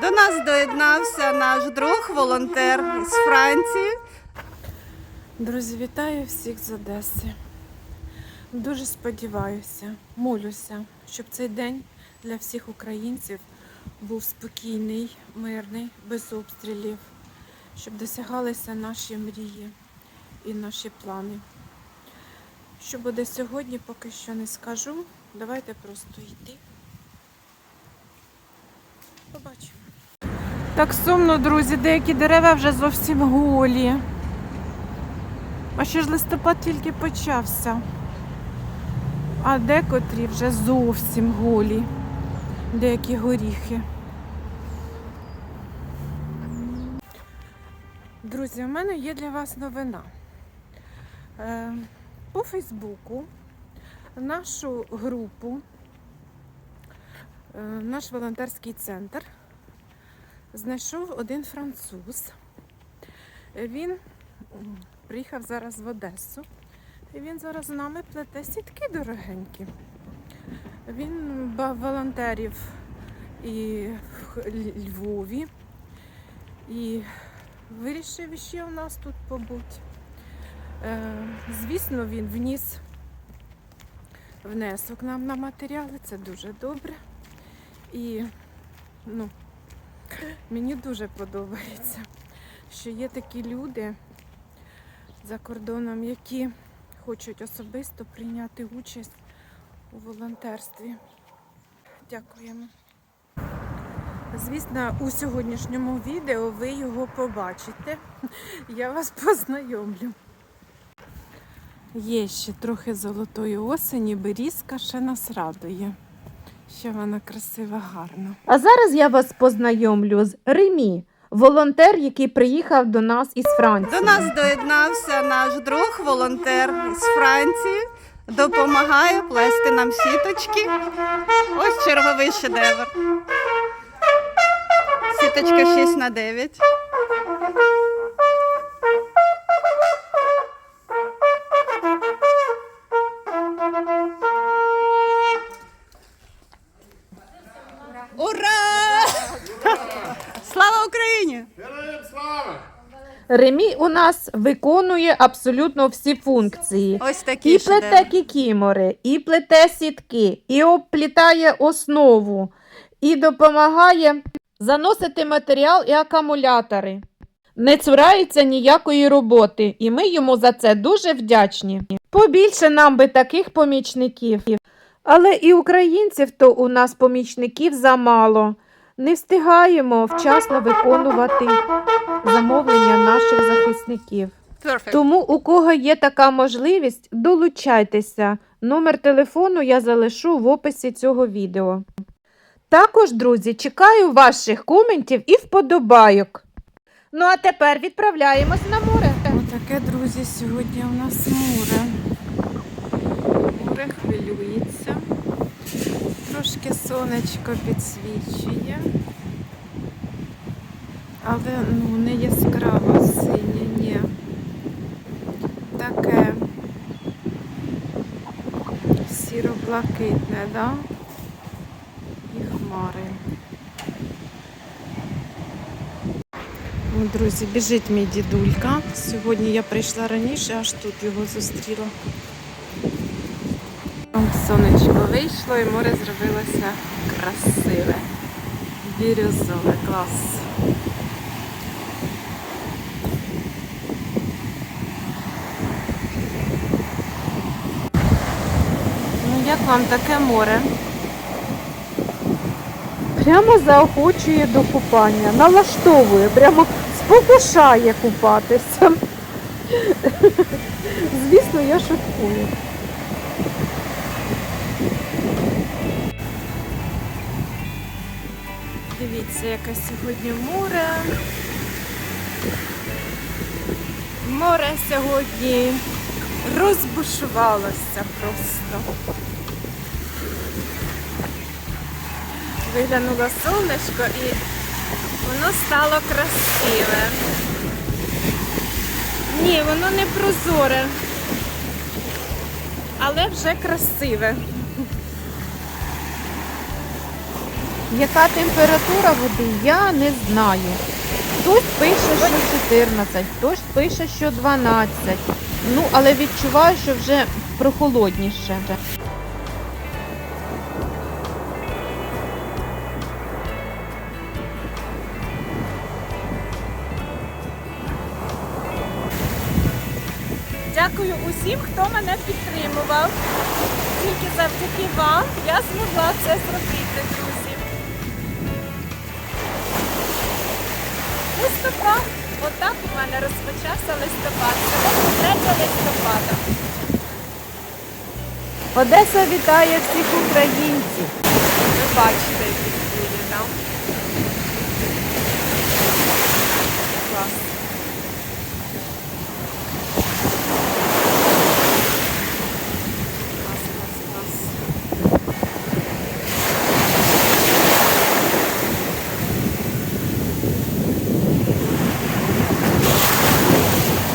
До нас доєднався наш друг, волонтер з Франції. Друзі, вітаю всіх з Одеси. Дуже сподіваюся, молюся, щоб цей день для всіх українців був спокійний, мирний, без обстрілів, щоб досягалися наші мрії і наші плани. Що буде сьогодні, поки що не скажу. Давайте просто йти. Побачимо. Так сумно, друзі, деякі дерева вже зовсім голі. А ще ж листопад тільки почався. А декотрі вже зовсім голі. Деякі горіхи. Друзі, у мене є для вас новина. Е, По Фейсбуку нашу групу, е, наш волонтерський центр знайшов один француз. Він приїхав зараз в Одесу. І він зараз з нами плете сітки дорогенькі. Він ба- волонтерів і в Львові. І вирішив ще у нас тут побути. Е, звісно, він вніс внесок нам на матеріали, це дуже добре. І ну, мені дуже подобається, що є такі люди за кордоном, які хочуть особисто прийняти участь у волонтерстві. Дякуємо. Звісно, у сьогоднішньому відео ви його побачите. Я вас познайомлю. Є ще трохи золотої осені, берізка ще нас радує. Ще вона красива, гарна. А зараз я вас познайомлю з Ремі, волонтер, який приїхав до нас із Франції. До нас доєднався наш друг, волонтер з Франції. Допомагає плести нам сіточки. Ось черговий шедевр. Сіточка 6 на 9. Україні! Ремі у нас виконує абсолютно всі функції. Ось такі І плете шедеври. кікімори, і плете сітки, і обплітає основу, і допомагає заносити матеріал і акумулятори. Не цурається ніякої роботи, і ми йому за це дуже вдячні. Побільше нам би таких помічників. Але і українців то у нас помічників замало. Не встигаємо вчасно виконувати замовлення наших захисників. Perfect. Тому, у кого є така можливість, долучайтеся. Номер телефону я залишу в описі цього відео. Також, друзі, чекаю ваших коментів і вподобайок. Ну а тепер відправляємось на море. Отаке, друзі, сьогодні у нас море. Море хвилюється. Трошки сонечко підсвічує. Але ну, не яскраво синє, ні. Таке сіро-блакитне, да? І хмари. Друзі, біжить мій дідулька. Сьогодні я прийшла раніше, аж тут його зустріла. Сонечко вийшло і море зробилося красиве. Бірюзове, клас. Ну, як вам таке море? Прямо заохочує до купання, налаштовує, прямо спокушає купатися. Звісно, я шуткую. Дивіться, яке сьогодні море. Море сьогодні розбушувалося просто. Виглянуло сонечко і воно стало красиве. Ні, воно не прозоре, але вже красиве. Яка температура води, я не знаю. Хтось пише, що 14, хтось пише, що 12. Ну, але відчуваю, що вже прохолодніше. Дякую усім, хто мене підтримував. Тільки завдяки вам я змогла це зробити, друзі. Листопад. Отак у мене розпочався листопад. Сьогодні 3 листопада. Одеса вітає всіх українців. Ви бачите, які хвилі, так? Клас. Клас, клас, клас.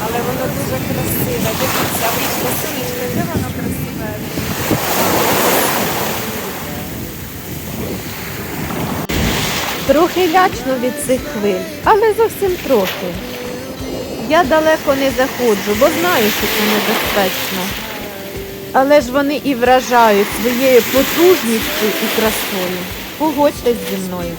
Але воно дуже красиве. Дивіться, вийшло сонечко, яке воно красиве. Трохи лячно від цих хвиль, але зовсім трохи. Я далеко не заходжу, бо знаю, що це небезпечно. Але ж вони і вражають своєю потужністю і красою. Погодьтесь зі мною.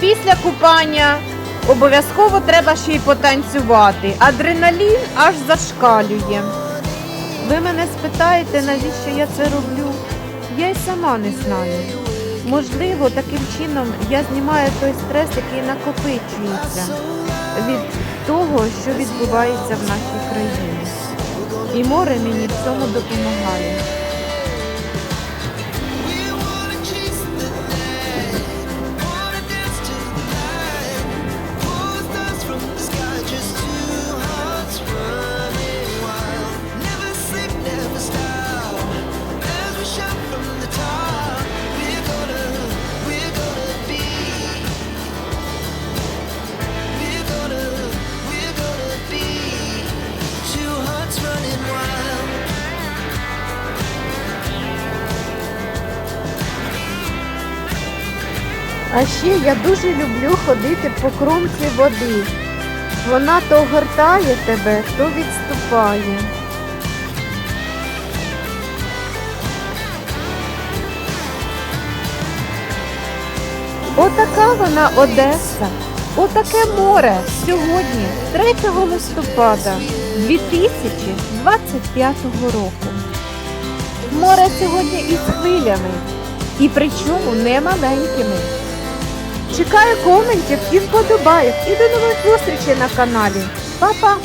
Після купання обов'язково треба ще й потанцювати. Адреналін аж зашкалює. Ви мене спитаєте, навіщо я це роблю? Я й сама не знаю. Можливо, таким чином я знімаю той стрес, який накопичується від того, що відбувається в нашій країні. І море мені в цьому допомагає. А ще я дуже люблю ходити по кромці води. Вона то гортає тебе, то відступає. Отака вона Одеса. Отаке море сьогодні, 3 листопада 2025 року. Море сьогодні із хвилями, і причому не маленькими. Чекаю коментів і вподобайок. І до нових зустрічей на каналі. Па-па!